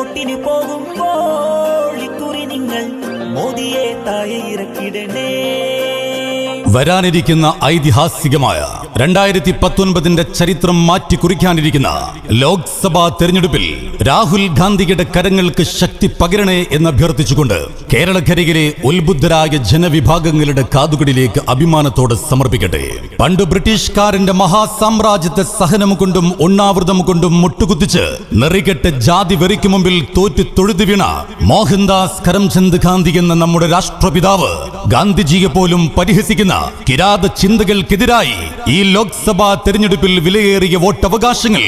വോട്ടിന് പോകുമ്പോൾ ഇക്കുറി നിങ്ങൾ മോദിയെ താഴെ ഇറക്കിടണേ. വരാനിരിക്കുന്ന ഐതിഹാസികമായ രണ്ടായിരത്തി പത്തൊൻപതിന്റെ ചരിത്രം മാറ്റി കുറിക്കാനിരിക്കുന്ന ലോക്സഭാ തെരഞ്ഞെടുപ്പിൽ രാഹുൽ ഗാന്ധിയുടെ കരങ്ങൾക്ക് ശക്തി പകരണേ എന്ന് അഭ്യർത്ഥിച്ചുകൊണ്ട് കേരളക്കരയിലെ ഉത്ബുദ്ധരായ ജനവിഭാഗങ്ങളുടെ കാതുകളിലേക്ക് അഭിമാനത്തോടെ സമർപ്പിക്കട്ടെ. പണ്ട് ബ്രിട്ടീഷുകാരന്റെ മഹാസാമ്രാജ്യത്തെ സഹനം കൊണ്ടും ഉണ്ണാവൃതം കൊണ്ടും മുട്ടുകുത്തിച്ച് നെറികെട്ട് ജാതി വെറിക്ക് മുമ്പിൽ തോറ്റു തൊഴുതു വീണ മോഹൻദാസ് കരംചന്ദ് ഗാന്ധി എന്ന നമ്മുടെ രാഷ്ട്രപിതാവ് ഗാന്ധിജിയെ പോലും പരിഹസിക്കുന്ന കിരാത ചിന്തകൾക്കെതിരായി ഈ ലോക്സഭാ തെരഞ്ഞെടുപ്പിൽ വിലയേറിയ വോട്ടവകാശങ്ങൾ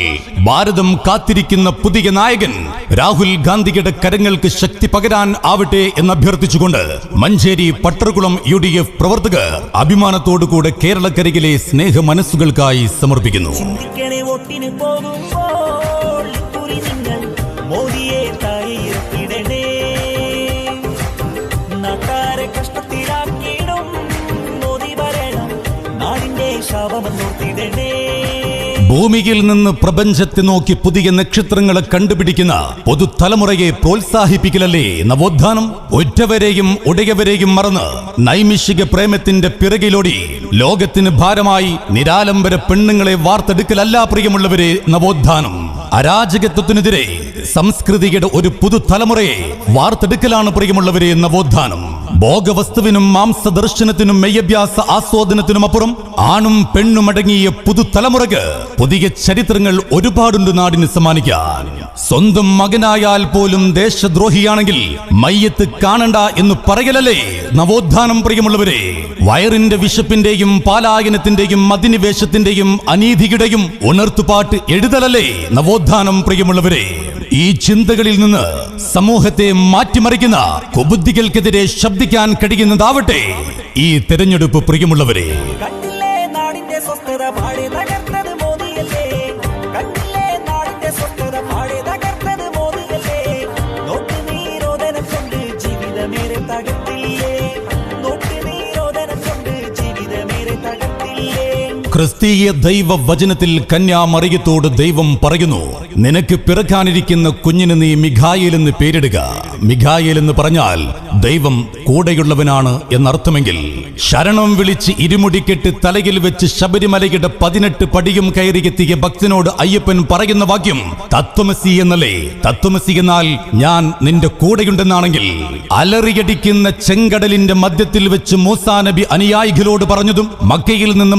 ഭാരതം കാത്തിരിക്കുന്ന പുതിയ നായകൻ രാഹുൽ ഗാന്ധിയുടെ കരങ്ങൾക്ക് ശക്തി പകരാൻ ആവട്ടെ എന്ന് അഭ്യർത്ഥിച്ചുകൊണ്ട് Manjeri Pattarkulam U D F പ്രവർത്തകർ അഭിമാനത്തോടുകൂടെ കേരളക്കരയിലെ സ്നേഹ മനസ്സുകൾക്കായി സമർപ്പിക്കുന്നു ഭൂമിയിൽ നിന്ന് പ്രപഞ്ചത്തെ നോക്കി പുതിയ നക്ഷത്രങ്ങളെ കണ്ടുപിടിക്കുന്ന പുതുതലമുറയെ പ്രോത്സാഹിപ്പിക്കലല്ലേ നവോത്ഥാനം? ഒറ്റവരെയും ഉടയവരെയും മറന്ന് നൈമിഷിക പ്രേമത്തിന്റെ പിറകിലോടി ലോകത്തിന് ഭാരമായി നിരാലംബര പെണ്ണുങ്ങളെ വാർത്തെടുക്കലല്ല പ്രിയമുള്ളവരെ നവോത്ഥാനം. അരാജകത്വത്തിനെതിരെ സംസ്കൃതിയുടെ ഒരു പുതുതലമുറയെ വാർത്തെടുക്കലാണ് പ്രിയമുള്ളവരെ എന്ന നവോത്ഥാനം ഭോഗവസ്തുവിനും മാംസദർശനത്തിനും മെയ്യഭ്യാസ ആസ്വാദനത്തിനും അപ്പുറം ആണും പെണ്ണും അടങ്ങിയ പുതുതലമുറക്ക് പുതിയ ചരിത്രങ്ങൾ ഒരുപാടുണ്ട് നാടിന് സമ്മാനിക്കാൻ. സ്വന്തം മകനായാൽ പോലും ദേശദ്രോഹിയാണെങ്കിൽ മയ്യത്ത് കാണണ്ട എന്ന് പറയലല്ലേ? നവോത്ഥാനം പ്രിയമുള്ളവരെ വയറിന്റെ വിശപ്പിന്റെയും പാലായനത്തിന്റെയും അധിനിവേശത്തിന്റെയും അനീതിയുടെയും ഉണർത്തുപാട്ട് എഴുതലല്ലേ? നവോത്ഥാനം പ്രിയമുള്ളവരെ ഈ ചിന്തകളിൽ നിന്ന് സമൂഹത്തെ മാറ്റിമറിക്കുന്ന കുബുദ്ധികൾക്കെതിരെ ശബ്ദിക്കാൻ കഴിയുന്നതാവട്ടെ. ഈ തെരഞ്ഞെടുപ്പ് പ്രിയമുള്ളവരെ. ക്രിസ്തീയ ദൈവ വചനത്തിൽ കന്യാമറിയത്തോട് ദൈവം പറയുന്നു നിനക്ക് പിറക്കാനിരിക്കുന്ന കുഞ്ഞിന് നീ മിഖായേൽ എന്ന് പേരിടുക. മിഖായേൽ എന്ന് പറഞ്ഞാൽ ദൈവം കൂടെയുള്ളവനാണ് എന്നർത്ഥമെങ്കിൽ ശരണം വിളിച്ച് ഇരുമുടിക്കെട്ട് തലയിൽ വെച്ച് ശബരിമലയുടെ പതിനെട്ട് പടിയും കയറിയെത്തിയ ഭക്തനോട് അയ്യപ്പൻ പറയുന്ന വാക്യം തത്വമസി എന്നല്ലേ? തത്വമസി എന്നാൽ ഞാൻ നിന്റെ കൂടെയുണ്ടെന്നാണെങ്കിൽ അലറിയടിക്കുന്ന ചെങ്കടലിന്റെ മധ്യത്തിൽ വെച്ച് മൂസാ നബി അനുയായികളോട് പറഞ്ഞതും മക്കയിൽ നിന്ന്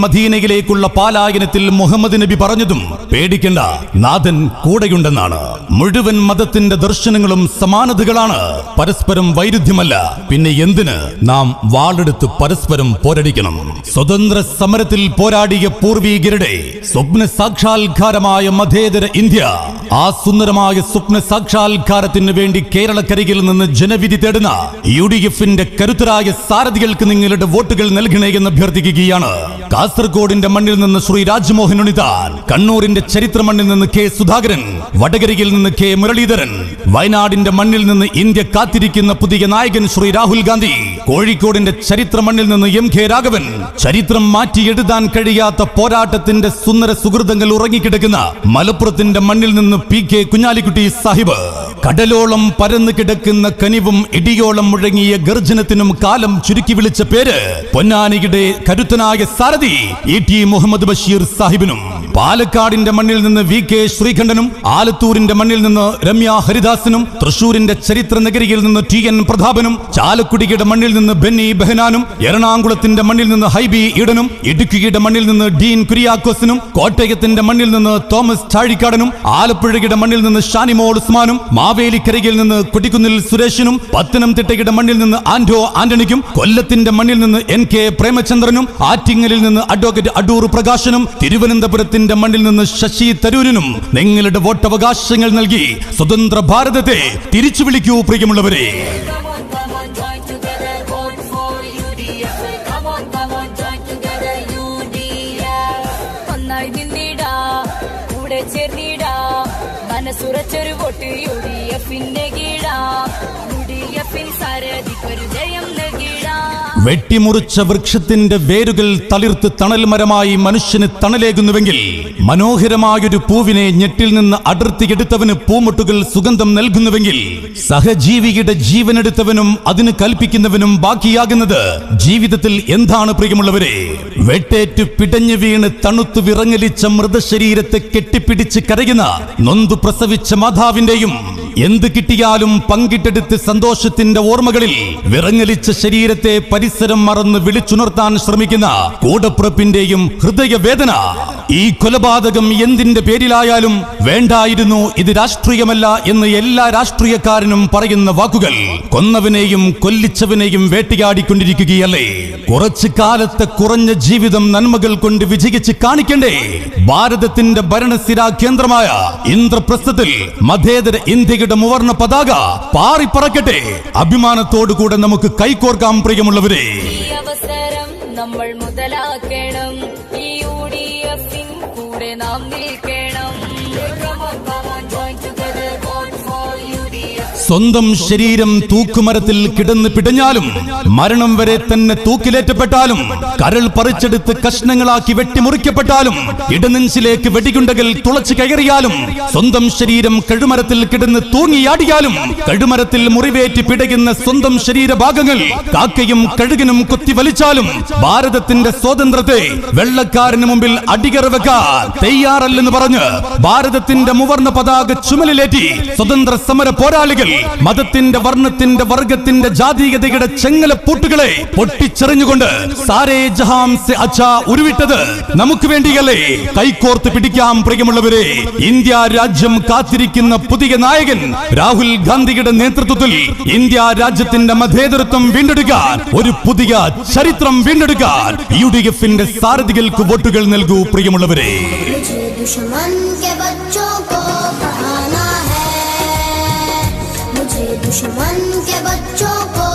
മദീനയിലേക്കുള്ള പാലായനത്തിൽ മുഹമ്മദ് നബി പറഞ്ഞതും പേടിക്കണ്ട നാഥൻ കൂടെയുണ്ടെന്നാണ്. മുഴുവൻ മതത്തിന്റെ ദർശനങ്ങളും സമാനതകളാണ്. പരസ്പരം വൈരുദ്ധ്യമല്ല. പിന്നെ എന്തിന് നാം വാളെടുത്ത് പരസ്പരം പോരടിക്കണം? സ്വതന്ത്ര സമരത്തിൽ പോരാടിയ പൂർവീകരുടെ സ്വപ്ന സാക്ഷാത്കാരമായ മതേതര ഇന്ത്യ ആ സുന്ദരമായ സ്വപ്ന സാക്ഷാത്കാരത്തിന് വേണ്ടി കേരളക്കരയിൽ നിന്ന് ജനവിധി തേടുന്ന യു ഡി എഫിന്റെ കരുത്തരായ സാരഥികൾക്ക് നിങ്ങളുടെ വോട്ടുകൾ നൽകണേ എന്ന് അഭ്യർത്ഥിക്കുകയാണ്. കാസർഗോഡിന്റെ മണ്ണിൽ നിന്ന് ശ്രീ രാജ്മോഹൻ ഉണിതാൻ കണ്ണൂരിന്റെ ചരിത്ര മണ്ണിൽ നിന്ന് കെ സുധാകരൻ വടകരയിൽ നിന്ന് കെ മുരളീധരൻ വയനാടിന്റെ മണ്ണിൽ നിന്ന് ഇന്ത്യ കാത്തിരിക്കുന്ന പുതിയ നായകൻ ശ്രീ രാഹുൽ ഗാന്ധി. കോഴിക്കോടിന്റെ ചരിത്ര മണ്ണിൽ നിന്ന് എം കെ രാഘവൻ. ചരിത്രം മാറ്റി എഴുതാൻ കഴിയാത്ത പോരാട്ടത്തിന്റെ സുന്ദര സുഹൃതങ്ങൾ ഉറങ്ങിക്കിടക്കുന്ന മലപ്പുറത്തിന്റെ മണ്ണിൽ നിന്ന് പി കെ കുഞ്ഞാലിക്കുട്ടി സാഹിബ്. കടലോളം പരന്നു കിടക്കുന്ന കനിവും ഇടിയോളം മുഴങ്ങിയ ഗർജനത്തിനും കാലം ചുരുക്കി വിളിച്ച പേര് പൊന്നാനിയുടെ കരുത്തനായ സാരഥി ഇ ടി മുഹമ്മദ് ബഷീർ സാഹിബിനും. പാലക്കാടിന്റെ മണ്ണിൽ നിന്ന് വി കെ ശ്രീകണ്ഠനും ആലത്തൂരിന്റെ മണ്ണിൽ നിന്ന് രമ്യ ഹരിദാസനും തൃശൂരിന്റെ ചരിത്ര നഗരിയിൽ നിന്ന് ടി എൻ പ്രതാപനും ചാലക്കുടിയുടെ മണ്ണിൽ നിന്ന് ബെന്നി ബെഹനാനും എറണാകുളത്തിന്റെ മണ്ണിൽ നിന്ന് ഹൈബി ഈഡനും ഇടുക്കിയുടെ മണ്ണിൽ നിന്ന് ഡീൻ കുര്യാക്കോസിനും കോട്ടയത്തിന്റെ മണ്ണിൽ നിന്ന് തോമസ് ചാഴിക്കാടനും ആലപ്പുഴയുടെ മണ്ണിൽ നിന്ന് ഷാനിമോൾ ഉസ്മാനും മാവേലിക്കരയിൽ നിന്ന് കൊടിക്കുന്നിൽ സുരേഷിനും പത്തനംതിട്ടയുടെ മണ്ണിൽ നിന്ന് ആന്റോ ആന്റണിക്കും കൊല്ലത്തിന്റെ മണ്ണിൽ നിന്ന് എൻ കെ പ്രേമചന്ദ്രനും ആറ്റിങ്ങലിൽ നിന്ന് അഡ്വക്കേറ്റ് അടൂർ പ്രകാശനും തിരുവനന്തപുരത്തിന്റെ മണ്ണിൽ നിന്ന് ശശി തരൂരിനും നിങ്ങളുടെ വോട്ടവകാശങ്ങൾ നൽകി സ്വതന്ത്ര ഭാരതത്തെ തിരിച്ചു വിളിക്കൂ പ്രിയമുള്ളവരെ. മനസ്സുറച്ചൊരു വോട്ട് യു വെട്ടിമുറിച്ച വൃക്ഷത്തിന്റെ വേരുകൾ തളിർത്ത് തണൽ മരമായി മനുഷ്യന് തണലേകുന്നുവെങ്കിൽ മനോഹരമായൊരു പൂവിനെ ഞെട്ടിൽ നിന്ന് അടർത്തിയെടുത്തവന് പൂമുട്ടുകൾ സുഗന്ധം നൽകുന്നുവെങ്കിൽ സഹജീവിയുടെ ജീവനെടുത്തവനും അതിന് കൽപ്പിക്കുന്നവനും ബാക്കിയാകുന്നത് ജീവിതത്തിൽ എന്താണ് പ്രിയമുള്ളവരെ? വെട്ടേറ്റു പിടഞ്ഞു വീണ് തണുത്തു വിറങ്ങലിച്ച മൃതശരീരത്തെ കെട്ടിപ്പിടിച്ച് കരയുന്ന നൊന്തു പ്രസവിച്ച മാതാവിന്റെയും എന്ത് കിട്ടിയാലും പങ്കിട്ടെടുത്ത് സന്തോഷത്തിന്റെ ഓർമ്മകളിൽ വിറങ്ങലിച്ച ശരീരത്തെ പരിസരം മറന്ന് വിളിച്ചുണർത്താൻ ശ്രമിക്കുന്ന കൂടപ്പുറപ്പിന്റെയും ഹൃദയവേദന. ഈ കൊലപാതകം എന്തിന്റെ പേരിലായാലും വേണ്ടായിരുന്നു ഇത് രാഷ്ട്രീയമല്ല എന്ന് എല്ലാ രാഷ്ട്രീയക്കാരനും പറയുന്ന വാക്കുകൾ. കൊന്നവനെയും കൊല്ലിച്ചവനെയും വേട്ടയാടിക്കൊണ്ടിരിക്കുകയല്ലേ? കുറച്ചു കാലത്തെ കുറഞ്ഞ ജീവിതം നന്മകൾ കൊണ്ട് വിജയിച്ച് കാണിക്കണ്ടേ? ഭാരതത്തിന്റെ ഭരണസ്ഥിരാ കേന്ദ്രമായ ഇന്ദ്രപ്രസ്ഥത്തിൽ മതേതര ഇന്ത്യയുടെ മുവർണ പതാക പാറിപ്പറക്കട്ടെ അഭിമാനത്തോടുകൂടെ നമുക്ക് കൈകോർക്കാം പ്രിയമുള്ളവരെ. അവസരം നമ്മൾ മുതലാക്കണം. കൂടെ നാം നിൽക്കണം. സ്വന്തം ശരീരം തൂക്കുമരത്തിൽ കിടന്ന് പിടഞ്ഞാലും മരണം വരെ തന്നെ തൂക്കിലേറ്റപ്പെട്ടാലും കരൾ പറിച്ചെടുത്ത് കഷ്ണങ്ങളാക്കി വെട്ടിമുറിക്കപ്പെട്ടാലും ഇടനെഞ്ചിലേക്ക് വെടികുണ്ടകൾ തുളച്ചു കയറിയാലും സ്വന്തം ശരീരം കഴുമരത്തിൽ കിടന്ന് തൂങ്ങിയാടിയാലും കഴുമരത്തിൽ മുറിവേറ്റ് പിടയുന്ന സ്വന്തം ശരീരഭാഗങ്ങൾ കാക്കയും കഴുകനും കൊത്തി വലിച്ചാലും ഭാരതത്തിന്റെ സ്വാതന്ത്ര്യത്തെ വെള്ളക്കാരന് മുമ്പിൽ അടികറ വെക്കാൻ തയ്യാറല്ലെന്ന് പറഞ്ഞ് ഭാരതത്തിന്റെ മുവർണ പതാക ചുമലിലേറ്റി സ്വതന്ത്ര സമര പോരാളികൾ മതത്തിന്റെ വർണത്തിന്റെ വർഗത്തിന്റെ ജാതീയതയുടെ ചെങ്ങല പൂട്ടുകളെ പൊട്ടിച്ചെറിഞ്ഞുകൊണ്ട് സാരേ ജഹാം സെ അച്ഛാ ഉരുവിട്ടത് നമുക്ക് വേണ്ടിയല്ലേ? കൈകോർത്ത് പിടിക്കാം പ്രിയമുള്ളവരെ. ഇന്ത്യ രാജ്യം കാത്തിരിക്കുന്ന പുതിയ നായകൻ രാഹുൽ ഗാന്ധിയുടെ നേതൃത്വത്തിൽ ഇന്ത്യ രാജ്യത്തിന്റെ മതേതൃത്വം വീണ്ടെടുക്കാൻ ഒരു പുതിയ ചരിത്രം വീണ്ടെടുക്കാൻ യു ഡി എഫിന്റെ സാരഥികൾക്ക് വോട്ടുകൾ നൽകൂ പ്രിയമുള്ളവരെ. दुश्मन के बच्चों को